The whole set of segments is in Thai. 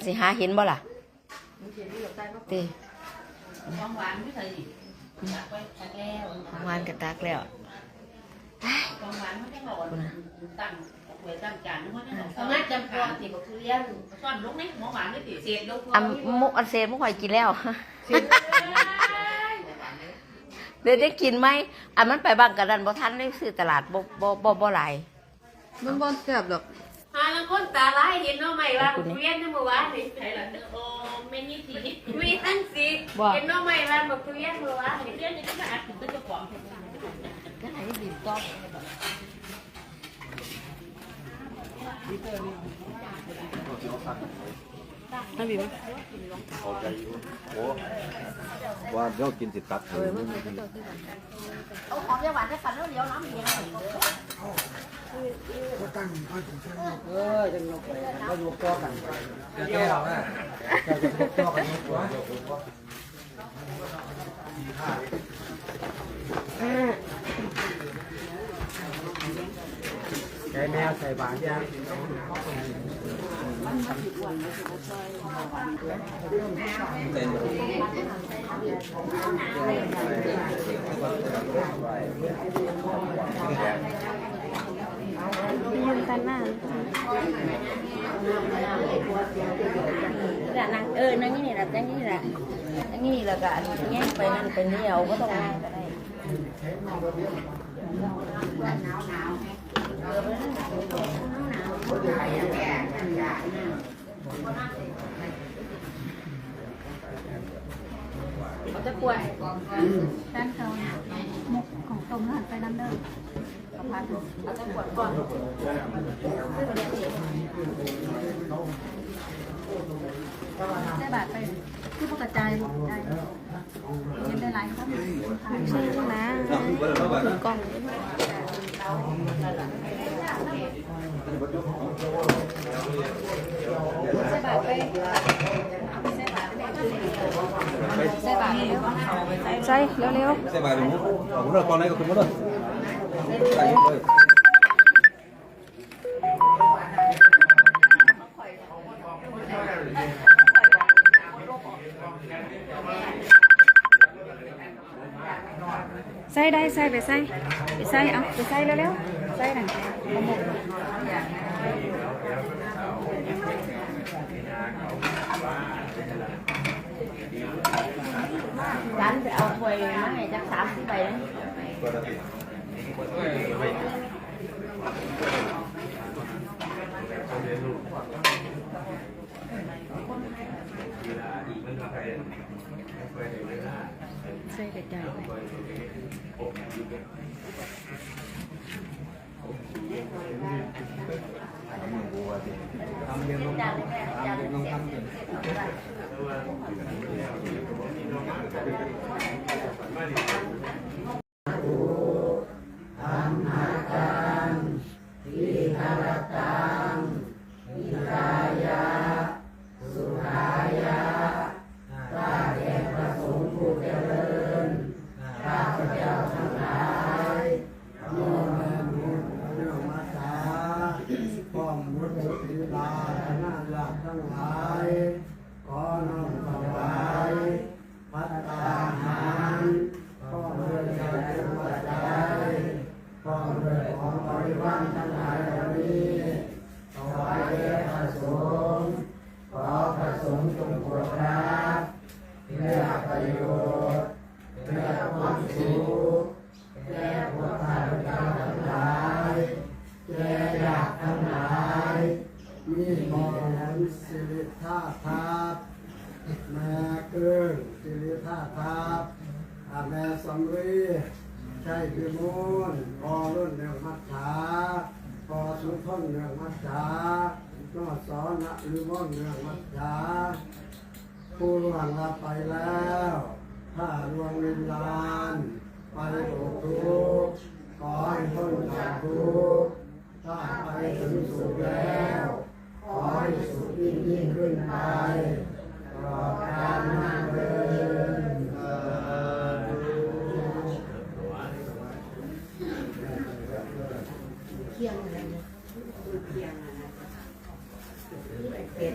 นสิหาเห็นบ่ล่ะเต้ของหวานไม่เคยดิอยากไปชักแล้วของหวานกระตักแล้วของหวานไม่ได้บอกตั้งหวยตั้งจานนึกว่าจะบอกสามารถจำพวงติดทุเรียนซ่อนลงในหมอหวานได้ติเสียดลงอันมุกอันเซนมุกข่อยกินแล้วเดี๋ยวได้กินไหมอันมันไปบางกระดันบ่ทันได้ซื้อตลาดบ่บ่บ่บ่หลายมันบ่แซ่บดอกหาลัง คนตาลายเห็นน้องใหม่ว่าทุเรียนนั่นเมื่อวานนี่ใครล่ะโอ้ไม่นี่สีมีตั้งสีเห็นน้องใหม่ว่าบอกทุเรียนเมื่อวานนี่เรื่องนี้ก็อาจถึงก็จะฟ้องเห็นไหมก็ไหนบีบต้องมันบีบออกใจอยู่โอ้ว่าเดี๋ยวกินสิตัดเออเอาของยาหวานได้ฝันแล้วเดี๋ยวน้ำเย็น เช้เออจะยกไปก็ยกตัวกันจะแก้วนะจะยกตัวกันยกตัวใช้แมวใส่บาตรยัง ยืมกันหน้าละนั่งเออนั่งนี่แหละนั่งนี่แหละนั่งนี่แล้วก็อันแง่ไปนั่นไปนี่เอาก็ต้องนั่งก็ได้เขาจะกล้วยด้านเขามุกของ ตรงหันไปน้ำเด้อเขาจะกวดก่อนได้บาทไปคือพวกกระจายได้เห็นได้หลายครับใช่นะกล่องใส่บาทไป ใส่บาทเร็วใส่เร็วใส่บาตรหมูเอาผมเลิกก่อานไปเอาถ้วยมาให้จักสามสิบใบนะใส่กระจายไป ทำเรียนลงทำเรียนลงทำเรียน ป้อมมุต ติลานาหลักทั้งหลายขอน้อมถวายพัตตาหารป้อมด้วยใจเป็นปัจจัยป้อมด้วยของบริวารทั้งหลายเหล่านี้ถวายแด่พระสงฆ์ขอพระสงฆ์จงโปรดรับเพื่อประโยชน์เพื่อความสุขแก่พวกข้าพเจ้าทั้งหลาย แก่อยากทั้งหลายมีมองสิริท่าทาบแม่เกินสิริ ท่าทาบอาแม่สำรีใช่พิมูลพอรุ่นเนืองมัจฉาพอสุทนเนืองมัจฉานอสอนะลืมอนเนืองมัจฉาผู้ล่วงลับไปแล้วถ้าดวงวิญญาณไปตกทุกข์ขอให้พ้นจากทุกข์ถ้าไปถึงสุขแล้วขอให้สุขยิ่งยิ่งขึ้นไปตลอดกาลนานเดินเอ่อ เที่ยงอะไรเนี่ยเที่ยงอะไรเป็ด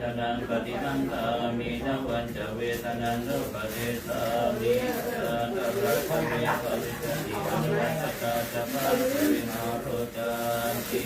ทวะอิมัสสกายสัติติยาปนายาปิสุปรติยาปัมมจริยานุกายาเวทนังปฏิทังตามินวันจะเวทนันโลกเดสามิจะตระคเมปริสติอนุวัตตาจะปัสสินาโรจันติ